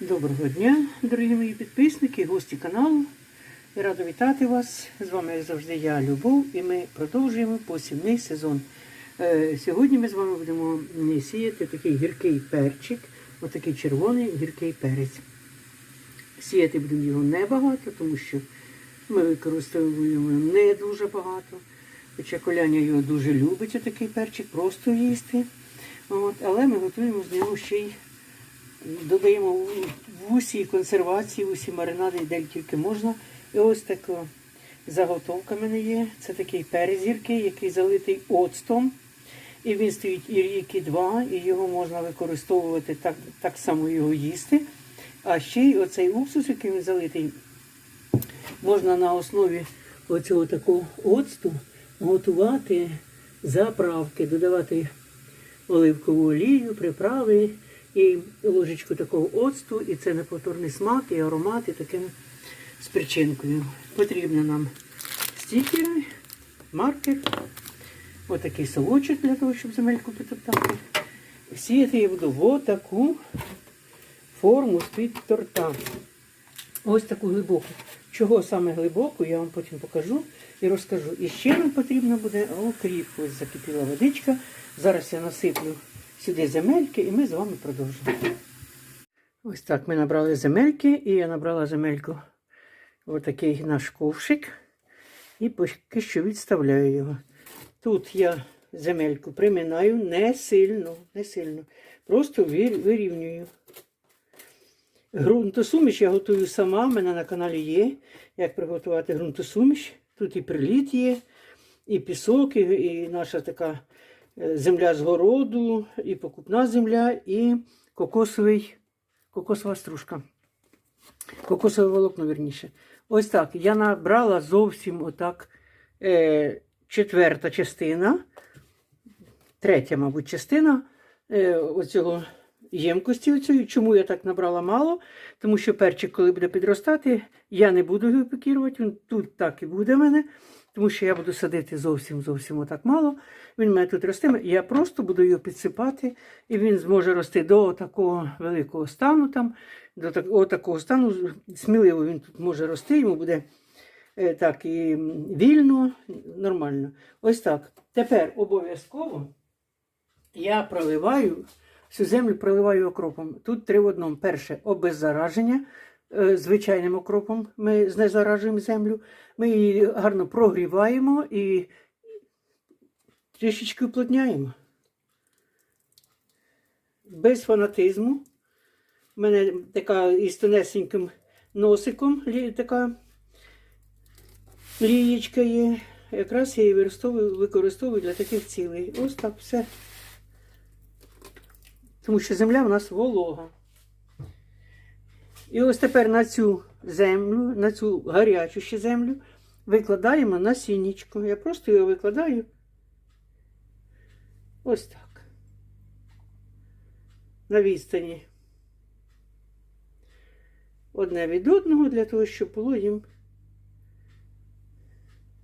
Доброго дня, дорогі мої підписники, гості каналу. Я рада вітати вас. З вами, як завжди, я Любов, і ми продовжуємо посівний сезон. Е, Сьогодні ми з вами будемо сіяти такий гіркий перчик, отакий червоний гіркий перець. Сіяти будемо його небагато, тому що ми використовуємо не дуже багато. Хоча коляня його дуже любить, отакий перчик, просто їсти. От, але ми готуємо з нього ще й додаємо в усі консервації, в усі маринади, де тільки можна. І ось така заготовка в мене є. Це такий перець гіркий, який залитий оцтом. І він стоїть і ріки два, і його можна використовувати так, так само його їсти. А ще й оцей уксус, який він залитий, можна на основі оцього такого оцту готувати заправки, додавати оливкову олію, приправи і ложечку такого оцту, і це неповторний смак, і аромат, і таким з причинкою. Потрібно нам стікери, маркер, отакий совочок для того, щоб земельку потоптати. Сіяти я буду в отаку форму з-під торта. Ось таку глибоку. Чого саме глибоку, я вам потім покажу і розкажу. І ще нам потрібно буде окріп. Ось закипіла водичка. Зараз я насиплю сюди земельки і ми з вами продовжимо. Ось так ми набрали земельки, і я набрала земельку в такий наш ковшик. І поки що відставляю його. Тут я земельку приминаю не сильно, не сильно. Просто вирівнюю. Грунтосуміш я готую сама, в мене на каналі є. Як приготувати ґрунтосуміш. Тут і приліт є, і пісок, і, і наша така земля з городу, і покупна земля, і кокосовий, кокосова стружка. Кокосове волокно, верніше. Ось так. Я набрала зовсім отак е, четверта частина, третя, мабуть, частина е, оцього ємкості. Оцієї. Чому я так набрала мало? Тому що перчик, коли буде підростати, я не буду його пікірувати, він тут так і буде в мене, тому що я буду садити зовсім зовсім отак мало. Він в мене тут ростиме. Я просто буду його підсипати, і він зможе рости до такого великого стану. там, До такого, такого стану сміливо він тут може рости, йому буде е, так і вільно, нормально. Ось так. Тепер обов'язково я проливаю, всю землю проливаю окропом. Тут три в одному. Перше обеззараження. Е, Звичайним окропом ми знезаражуємо землю. Ми її гарно прогріваємо і трішечки уплотняємо. Без фанатизму. У мене така із тонесеньким носиком така лієчка є. Якраз я її використовую для таких цілей. Ось так все. Тому що земля в нас волога. І ось тепер на цю землю, на цю гарячу ще землю викладаємо насіннячко. Я просто його викладаю ось так. На відстані одне від одного для того, щоб було їм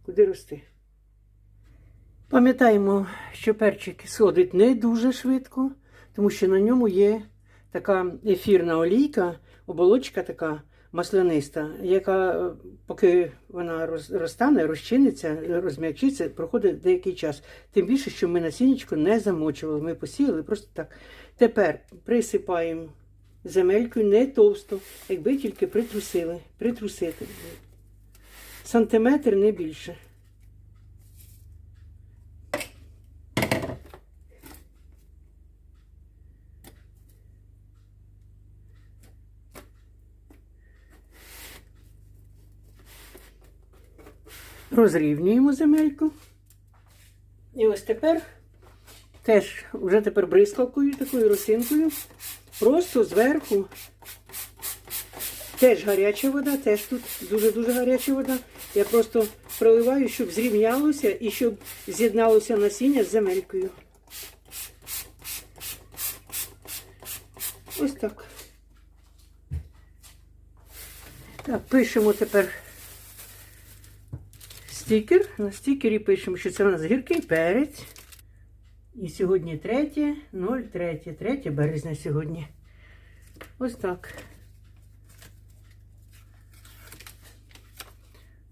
куди рости. Пам'ятаємо, що перчик сходить не дуже швидко, тому що на ньому є така ефірна олійка, оболочка така масляниста, яка, е, поки вона розтане, розчиниться, розм'якчиться, проходить деякий час. Тим більше, що ми насіннячко не замочували, ми посіяли просто так. Тепер присипаємо земелькою не товсто, якби тільки притрусили, притрусити. Сантиметр не більше. Розрівнюємо земельку. І ось тепер теж вже тепер бризкалкою, такою росинкою. Просто зверху теж гаряча вода, теж тут дуже-дуже гаряча вода. Я просто проливаю, щоб зрівнялося і щоб з'єдналося насіння з земелькою. Ось так. Так, пишемо тепер стікер. На стікері пишемо, що це у нас гіркий перець. І сьогодні 3, 0, 3 3 березня сьогодні. Ось так.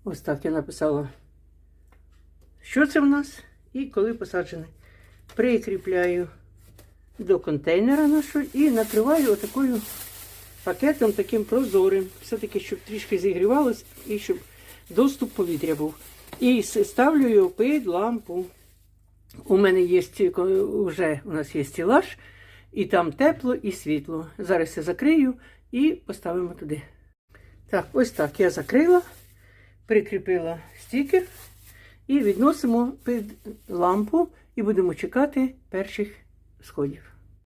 Ось так я написала, що це в нас і коли посаджене. Прикріпляю до контейнера нашого і накриваю отакою пакетом таким прозорим. Все-таки, щоб трішки зігрівалось і щоб доступ повітря був. І ставлю його під лампу. У мене є вже у нас є стілаж, і там тепло і світло. Зараз я закрию і поставимо туди. Так, ось так я закрила, прикріпила стікер і відносимо під лампу і будемо чекати перших сходів.